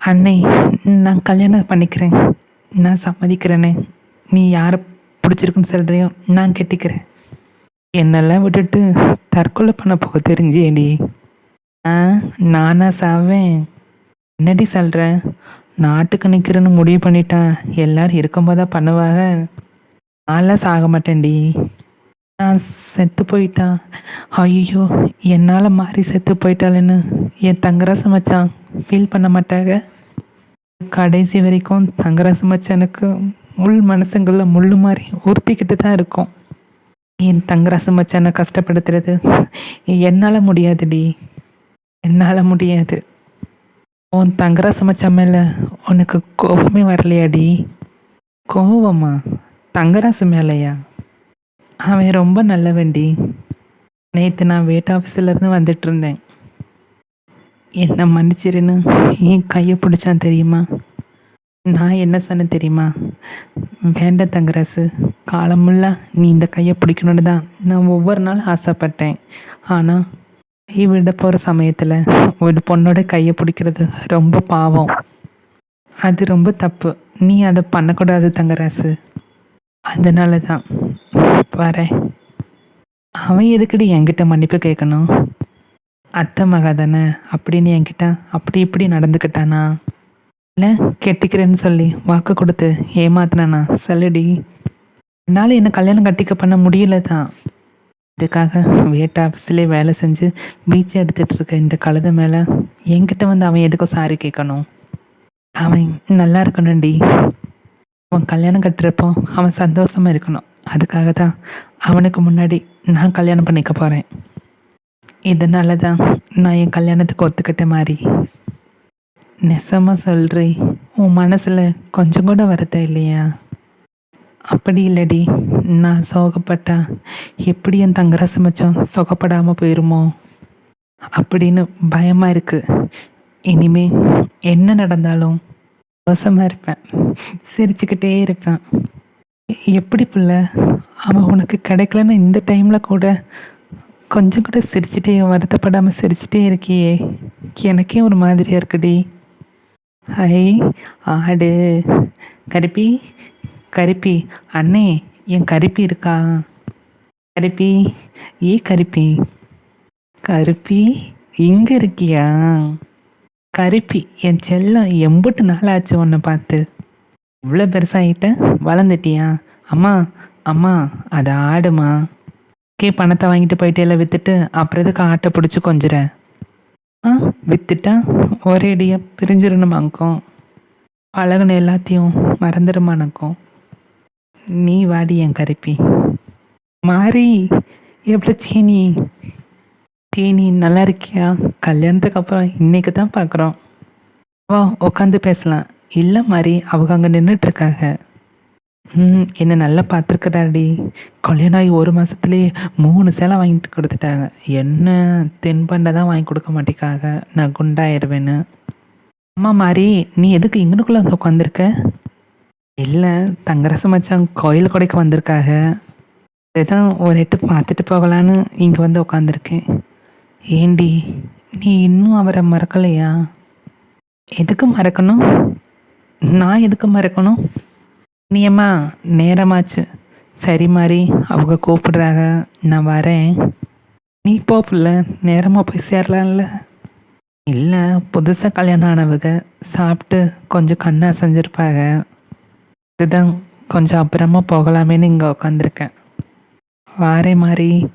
அண்ணே நான் கல்யாணம் பண்ணிக்கிறேன். நான் சம்மதிக்கிறேனே. நீ யாரை பிடிச்சிருக்குன்னு சொல்கிறியோ நான் கெட்டிக்கிறேன். என்னெல்லாம் விட்டுட்டு தற்கொலை பண்ண போக தெரிஞ்சேடி. ஆ நானா சாவேன். என்னடி சொல்கிற நாட்டுக்கு நிற்கிறேன்னு முடிவு பண்ணிட்டா எல்லாரும் இருக்கும்போதா பண்ணுவாங்க. நான்லாம் சாக மாட்டேன்டி. நான் செத்து போயிட்டான் ஐயோ என்னால் மாறி செத்து போயிட்டாளேன்னு என் தங்கராசு மச்சான் ஃபீல் பண்ண மாட்டாங்க. கடைசி வரைக்கும் தங்கராசு மச்சானுக்கு முள் மனசுங்களில் முள்ளு மாதிரி உறுத்திக்கிட்டு தான் இருக்கும். என் தங்கராசு மச்சானை கஷ்டப்படுத்துறது? என்னால் முடியாதுடி. என்னால் முடியாது. உன் தங்கராசு மச்சான் மேலே உனக்கு கோபமே வரலையாடி? கோபமா தங்கராசு மேலையா? அவன் ரொம்ப நல்லவண்டி நேற்று நான் வேட் ஆஃபீஸிலேருந்து வந்துட்டு இருந்தேன். என்ன மன்னிச்சிருன்னு ஏன் கையை பிடிச்சான் தெரியுமா? நான் என்ன சொன்னேன் தெரியுமா? வேண்டாம் தங்கராசு காலமுள்ள நீ இந்த கையை பிடிக்கணுன்னு தான் நான் ஒவ்வொரு நாளும் ஆசைப்பட்டேன். ஆனால் கை விட போகிற சமயத்தில் ஒரு பொண்ணோட கையை பிடிக்கிறது ரொம்ப பாவம். அது ரொம்ப தப்பு. நீ அதை பண்ணக்கூடாது தங்கராசு. அதனால தான் வரேன். அவன் எதுக்குடி என்கிட்ட மன்னிப்பு கேட்கணும்? அத்தை மகா தானே அப்படின்னு என்கிட்ட அப்படி இப்படி நடந்துக்கிட்டானா? இல்லை கெட்டிக்கிறேன்னு சொல்லி வாக்கு கொடுத்து ஏமாத்தினானா? சொல்லுடி. என்னால் என்ன கல்யாணம் கட்டிக்க பண்ண முடியல தான் இதுக்காக வேட் ஆஃபீஸ்லேயே வேலை செஞ்சு பீச்சை எடுத்துகிட்டு இருக்க இந்த கழுதை மேலே என்கிட்ட வந்து அவன் எதுக்கும் சாரி கேட்கணும்? அவன் நல்லா இருக்கணும்டி. அவன் கல்யாணம் கட்டுறப்போ அவன் சந்தோஷமாக இருக்கணும். அதுக்காக தான் அவனுக்கு முன்னாடி நான் கல்யாணம் பண்ணிக்க போகிறேன் இதனால தான் நான் என் கல்யாணத்துக்கு ஒத்துக்கிட்ட மாதிரி. நெசமாக சொல்கிறேன் உன் மனசில் கொஞ்சம் கூட வருத்தம் இல்லையா? அப்படி இல்லடி நான் சோகப்பட்டா எப்படி என் தங்கரசு மச்சம் சுகப்படாமல் போயிருமோ? அப்படின்னு பயமாக இருக்குது இனிமே என்ன நடந்தாலும் சந்தோஷமாக இருப்பேன். சிரிச்சுக்கிட்டே இருப்பேன். எப்படி பிள்ளை? அவன் உனக்கு கிடைக்கலன்னு இந்த டைமில் கூட கொஞ்சம் கூட சிரிச்சிட்டே வருத்தப்படாமல் சிரிச்சிட்டே இருக்கியே. எனக்கே ஒரு மாதிரியாக இருக்குடி. ஐ ஆடு. கருப்பி கருப்பி. அண்ணே என் கருப்பி இருக்கா? கருப்பி ஏ கருப்பி? கருப்பி இங்கே இருக்கியா? கருப்பி என் செல்லம் எம்புட்டு நாள் ஆச்சு உன்னை பார்த்து. இவ்வளோ பெருசாகிட்ட வளர்ந்துட்டியா? அம்மா அம்மா அது ஆடுமா? கே பணத்தை வாங்கிட்டு போயிட்டே விற்றுட்டு அப்புறம் எதுக்கு ஆட்டை பிடிச்சி கொஞ்சிறேன் ஆ விற்றுட்டா ஒரேடியாக பிரிஞ்சிடணுமாக்கும் பழகுன எல்லாத்தையும் மறந்துடுமானக்கும் நீ வாடி என் கருப்பி. மாறி எப்படி சீனி சீனி நல்லா இருக்கியா? கல்யாணத்துக்கு அப்புறம் இன்னைக்கு தான் பார்க்குறோம் வா உட்காந்து பேசலாம். இல்லை மாதிரி அவங்க அங்கே நின்றுட்டுருக்காங்க ம் என்னை நல்லா பார்த்துருக்கடாடி கல்யாணம் ஆகி ஒரு மாதத்துலேயே மூணு சேலை வாங்கிட்டு கொடுத்துட்டாங்க. என்ன தென்பண்டை தான் வாங்கி கொடுக்க மாட்டேக்காக. நான் குண்டாயிருவேன்னு. அம்மா மாதிரி நீ எதுக்கு இங்கனுக்குள்ளே வந்து உட்காந்துருக்க இல்லை தங்கரசு மச்சான் கோயில் கொடைக்கு வந்திருக்காக. அதுதான் ஒரு எட்டு பார்த்துட்டு போகலான்னு இங்கே வந்து உட்காந்துருக்கேன் ஏண்டி நீ இன்னும் அவரை மறக்கலையா? எதுக்கு மறக்கணும்? நான் எதுக்கு மறக்கணும்? நீயம்மா நேரமாச்சு. சரி மாதிரி அவங்க கூப்பிடுறாங்க. நான் வரேன். நீ போப்பில்ல நேரமாக போய் சேரலாம்ல? இல்லை புதுசாக கல்யாணம் ஆனவங்க சாப்பிட்டு கொஞ்சம் கண்ணாக செஞ்சுருப்பாங்க. இதுதான் கொஞ்சம் அப்புறமா போகலாமேன்னு இங்கே உட்காந்துருக்கேன் வாரே மாதிரி